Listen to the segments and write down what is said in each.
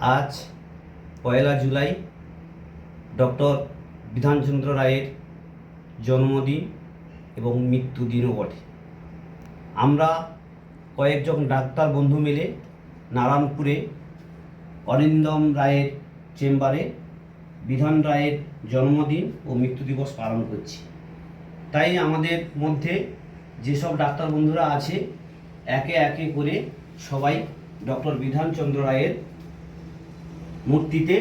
আজ পয়লা জুলাই ডক্টর বিধানচন্দ্র রায়ের জন্মদিন এবং মৃত্যুদিনও বটে। আমরা কয়েকজন ডাক্তার বন্ধু মিলে নারায়ণপুরে অরিন্দম রায়ের চেম্বারে বিধান রায়ের জন্মদিন ও মৃত্যু দিবস পালন করছি। তাই আমাদের মধ্যে যেসব ডাক্তার বন্ধুরা আছে, একে একে করে সবাই ডক্টর বিধানচন্দ্র রায়ের মূর্তিতে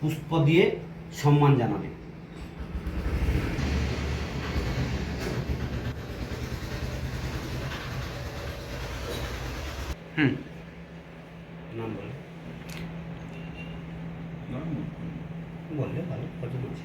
পুষ্প দিয়ে সম্মান জানাবে। হুম। নাম বলে। বললে ভালো বলছি।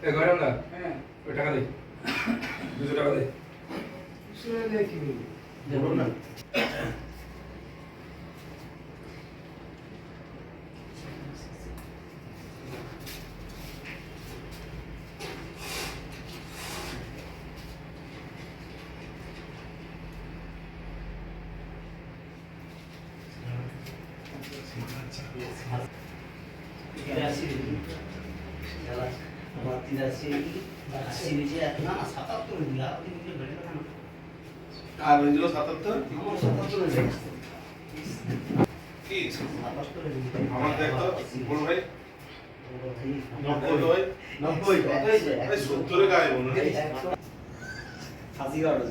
কি আছে দিব দিবে তো এবারে। এ গরম না হ্যাঁ ওই টাকা দে দুশো টাকা দে দেবো না তিরাশি আর হয়েছিল সাতাত্তর আমার সাতাত্তর কি? আমার দেখ ভাই? নব্বই। নব্বই। সত্তরে গায়ে মনে হয়। কারণ।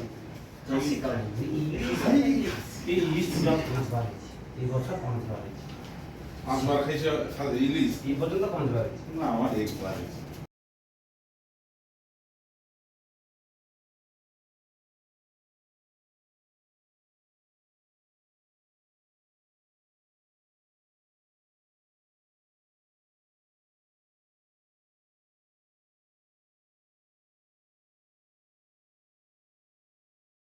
আমার খাইছে ইলিশ? এই পর্যন্ত পাঁচ বার হয়েছে। না আমার একবার।